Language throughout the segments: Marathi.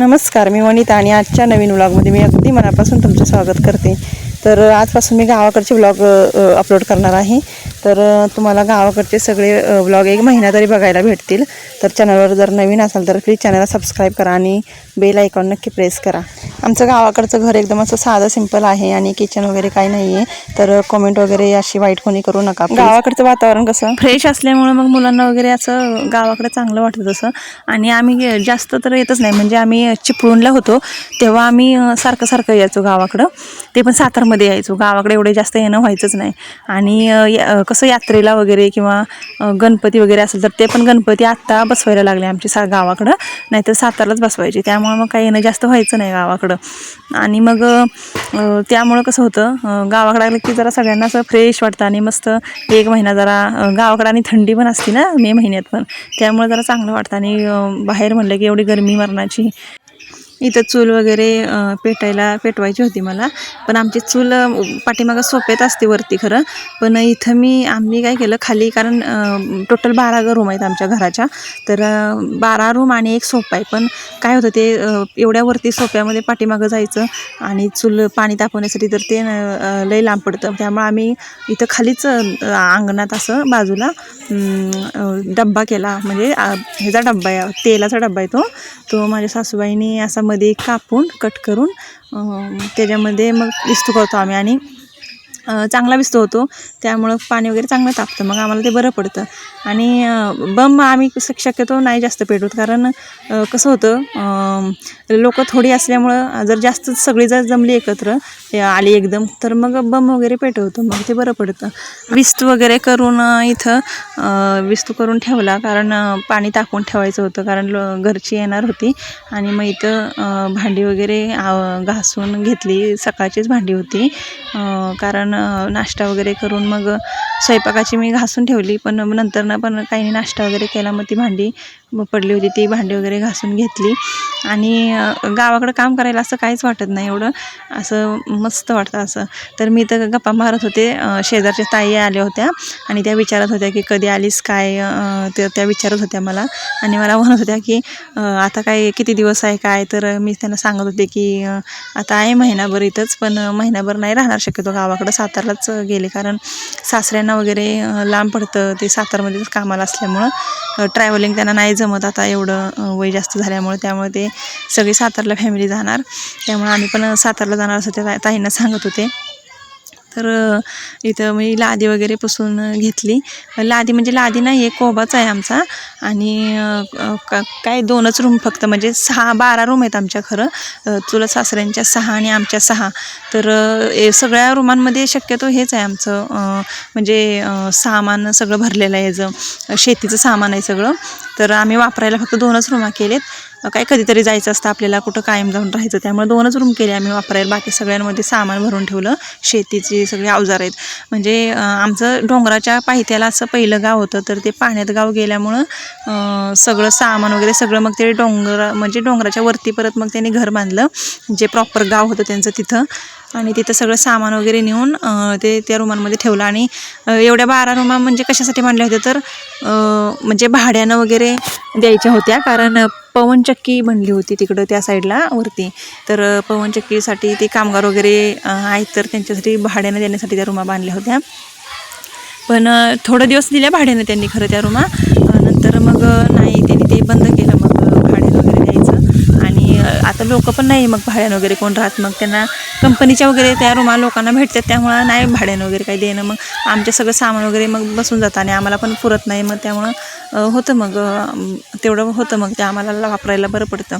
नमस्कार मी वनिता आणि आजच्या नवीन व्लॉगमध्ये मी अगदी मनापासून तुमचं स्वागत करते. तर आजपासून मी गावाकडचे व्लॉग अपलोड करणार आहे. तर तुम्हाला गावाकडचे सगळे व्लॉग एक महिना तरी बघायला भेटतील. तर चॅनलवर जर नवीन असाल तर प्लीज चॅनलला सबस्क्राईब करा आणि बेल आयकॉन नक्की प्रेस करा. आमचं गावाकडचं घर एकदम असं साधं सिंपल आहे आणि किचन वगैरे काही नाही आहे तर कमेंट वगैरे अशी वाईट कोणी करू नका. गावाकडचं वातावरण कसं? फ्रेश असल्यामुळं मग मुलांना वगैरे असं गावाकडे चांगलं वाटतं तसं. आणि आम्ही जास्त तर येतच नाही. म्हणजे आम्ही चिपळूणला होतो. तेव्हा आम्ही सारखं सारखं यायचो गावाकडं. ते पण सातारमध्ये यायचो. गावाकडे एवढे जास्त येणं व्हायचंच नाही. आणि कसं यात्रेला वगैरे किंवा गणपती वगैरे असेल तर ते पण गणपती आत्ता बसवायला लागले आमच्या सा गावाकडं. नाहीतर सातारलाच बसवायचे. त्यामुळं मग काही येणं जास्त व्हायचं नाही गावाकडं. आणि मग त्यामुळं कसं होतं गावाकडं आलं की जरा सगळ्यांना असं फ्रेश वाटतं आणि मस्त एक महिना जरा गावाकडं आणि थंडी पण असते ना मे महिन्यात पण. त्यामुळे जरा चांगलं वाटतं आणि बाहेर म्हणलं की एवढी गरमी मरणाची. इथं चूल वगैरे पेटायला पेटवायची होती मला. पण आमची चूल पाठीमागं सोप्यात असते वरती खरं. पण इथं मी आम्ही काय केलं खाली कारण टोटल बारा रूम आहेत आमच्या घराच्या. तर बारा रूम आणि एक सोपा आहे. पण काय होतं ते एवढ्या वरती सोप्यामध्ये पाठीमागं जायचं आणि चूल पाणी तापवण्यासाठी तर ते लई लांब पडतं. त्यामुळे आम्ही इथं खालीच अंगणात असं बाजूला डब्बा केला. म्हणजे ह्याचा डब्बा आहे तेलाचा डब्बा आहे तो. तो माझ्या सासूबाईंनी असा मध्ये कापून कट करून त्याच्यामध्ये मग इस्तू करतो आम्ही आणि चांगला विस्तू होतो. त्यामुळं पाणी वगैरे चांगलं तापतं. मग आम्हाला ते बरं पडतं. आणि बंब बम आम्ही शक्यतो नाही जास्त पेटवत. कारण कसं होतं लोक थोडी असल्यामुळं जर जास्त सगळी जर जमली एकत्र आली एकदम तर मग बम वगैरे पेटवतो. मग ते बरं पडतं. विस्त वगैरे करून इथं विस्त विस्तू करून ठेवला. कारण पाणी टाकून ठेवायचं होतं. कारण लो- घरची येणार होती. आणि मग इथं भांडी वगैरे घासून घेतली. सकाळचीच भांडी होती. कारण नाश्ता वगैरे करून मग स्वयंपाकाची मी घासून ठेवली पण नंतर ना पण काही नाश्ता वगैरे केला. मग ती भांडी पडली होती ती भांडी वगैरे घासून घेतली. आणि गावाकडं काम करायला असं काहीच वाटत नाही एवढं. असं मस्त वाटतं असं. तर मी तर गप्पा मारत होते शेजारच्या ताई आल्या होत्या आणि त्या विचारत होत्या की कधी आलीस काय त्या त्या विचारत होत्या मला. आणि मला म्हणत होत्या की आता काय किती दिवस आहे काय? तर मी त्यांना सांगत होते की आता आहे महिनाभर इथंच पण महिनाभर नाही राहणार शक्यतो गावाकडं. सातारलाच गेले. कारण सासऱ्यांना वगैरे लांब पडतं. ते सातारमध्येच कामाला असल्यामुळं ट्रॅव्हलिंग त्यांना नाही जमत आता एवढं वय जास्त झाल्यामुळे. त्यामुळे ते सगळी सातारला फॅमिली जाणार. त्यामुळे आम्ही पण सातारला जाणार असं त्या ताईंना सांगत होते. तर इथं मी लादी वगैरे पुसून घेतली. लादी म्हणजे लादी नाही आहे कोबाच आहे आमचा. आणि का- काय दोनच रूम फक्त म्हणजे सहा बारा रूम आहेत आमच्या खरं. तुला सासऱ्यांच्या सहा आणि आमच्या सहा. तर ए- सगळ्या रूमांमध्ये शक्यतो हेच आहे आमचं म्हणजे सामान सगळं भरलेलं आहे. ह्याचं शेतीचं सामान आहे सगळं. तर आम्ही वापरायला फक्त दोनच रूमा केलेत. काय कधीतरी जायचं असतं आपल्याला कुठं कायम जाऊन राहायचं त्यामुळे दोनच रूम केले आम्ही वापरायला. बाकी सगळ्यांमध्ये सामान भरून ठेवलं शेतीची सगळी अवजार आहेत. म्हणजे आमचं डोंगराच्या पायथ्याला असं पहिलं गाव होतं तर ते पाण्यात गाव गेल्यामुळं सगळं सामान वगैरे सगळं मग ते डोंगर म्हणजे डोंगराच्या वरती परत मग त्यांनी घर बांधलं जे प्रॉपर गाव होतं त्यांचं तिथं. आणि तिथं सगळं सामान वगैरे नेऊन ते त्या रुमांमध्ये ठेवलं. आणि एवढ्या बारा रुमा म्हणजे कशासाठी मांडल्या होत्या तर म्हणजे भाड्यानं वगैरे द्यायच्या होत्या. कारण पवनचक्की बनली होती तिकडं त्या साईडला वरती. तर पवनचक्कीसाठी ते कामगार वगैरे आहेत तर त्यांच्यासाठी भाड्यानं देण्यासाठी त्या रुमा बांधल्या होत्या. पण थोडं दिवस दिल्या भाड्यानं त्यांनी खरं त्या रुमा. नंतर मग नाही त्यांनी ते बंद केलं मग अं, भाड्यानं वगैरे द्यायचं तर लोक पण नाही मग भाड्यानं वगैरे कोण राहत? मग त्यांना कंपनीच्या वगैरे त्या रुमा लोकांना भेटतात त्यामुळं नाही भाड्यानं वगैरे काही देणं. मग आमचे सगळं सामान वगैरे मग बसून जातं आणि आम्हाला पण पुरत नाही. मग त्यामुळं होतं मग तेवढं होतं मग ते आम्हाला वापरायला बरं पडतं.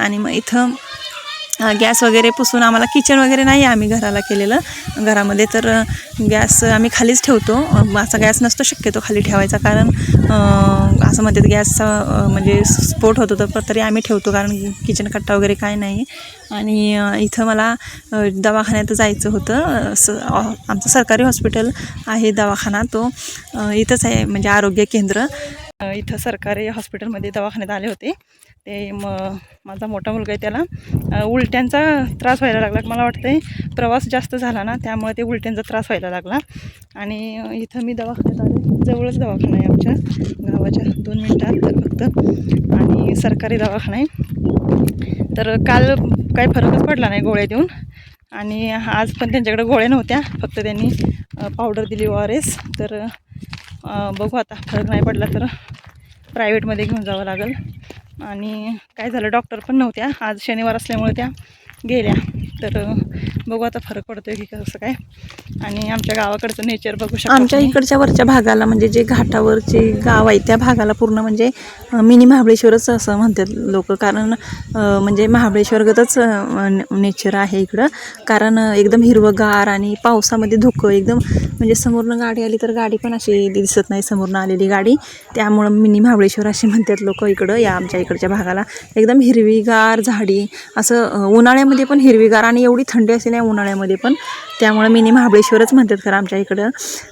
आणि मग इथं गॅस वगैरे पुसून आम्हाला किचन वगैरे नाही आम्ही घराला केलेलं. घरामध्ये तर गॅस आम्ही खालीच ठेवतो. असा गॅस नसतो शक्यतो खाली ठेवायचा कारण असं म्हणतात गॅसचा म्हणजे स्फोट होत तर तरी आम्ही ठेवतो कारण किचन कट्टा वगैरे काय नाही. आणि इथं मला दवाखान्यात जायचं होतं. स आमचं सरकारी हॉस्पिटल आहे दवाखाना तो इथंच आहे म्हणजे आरोग्य केंद्र. इथं सरकारी हॉस्पिटलमध्ये दवाखान्यात आले होते. ते म माझा मोठा मुलगा आहे त्याला उलट्यांचा त्रास व्हायला लागला. मला वाटतं प्रवास जास्त झाला ना त्यामुळे ते उलट्यांचा त्रास व्हायला लागला. आणि इथं मी दवाखान्यात आले जवळच दवाखाना आहे आमच्या. गावाच्या दोन मिनटात तर फक्त. आणि सरकारी दवाखाना आहे. तर काल काही फरकच पडला नाही गोळ्या देऊन. आणि आज पण त्यांच्याकडे गोळ्या नव्हत्या. फक्त त्यांनी पावडर दिली ओ आर एस तर बघू आता. फरक नाही पडला तर प्रायव्हेटमध्ये घेऊन जावं लागेल. आणि काय झालं डॉक्टर पण नव्हत्या. आज शनिवार असल्यामुळे त्या गेल्या. तर बघू आता फरक पडतोय की कसं काय. आणि आमच्या गावाकडचं नेचर बघू शकतो आमच्या इकडच्या वरच्या भागाला म्हणजे जे घाटावरचे गाव आहे त्या भागाला पूर्ण म्हणजे मिनी महाबळेश्वरच असं म्हणतात लोक. कारण म्हणजे महाबळेश्वरगतच नेचर आहे इकडं. कारण एकदम हिरवंगार आणि पावसामध्ये धुकं एकदम म्हणजे समोरनं गाडी आली तर गाडी पण अशी दिसत नाही समोरनं आलेली गाडी. त्यामुळं मिनी महाबळेश्वर असे म्हणतात लोक इकडं या आमच्या इकडच्या भागाला. एकदम हिरवीगार झाडी असं उन्हाळ्यामध्ये पण हिरवीगार आणि एवढी थंडी अशी नाही उन्हाळ्यामध्ये पण. त्यामुळं मिनी महाबळेश्वरच म्हणतात खरं आमच्या इकडं.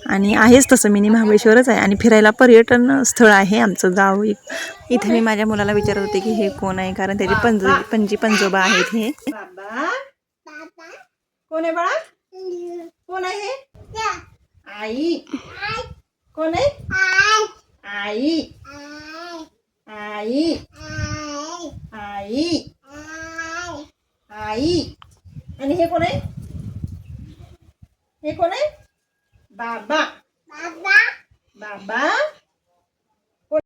आणि आहेच तसं मिनी महाबळेश्वरच आहे. आणि फिरायला पर्यटन स्थळ आहे आमचं गाव. इथे मी माझ्या मुलाला विचारत होते की हे कोण आहे? कारण त्याचे पंज पंजी पंजोबा आहेत हे. कोण आहे बाळा? कोण आहे आई. कोण आहे? आई. आई. आई. आई. आणि हे कोण आहे? हे कोण आहे? बाबा. बाबा.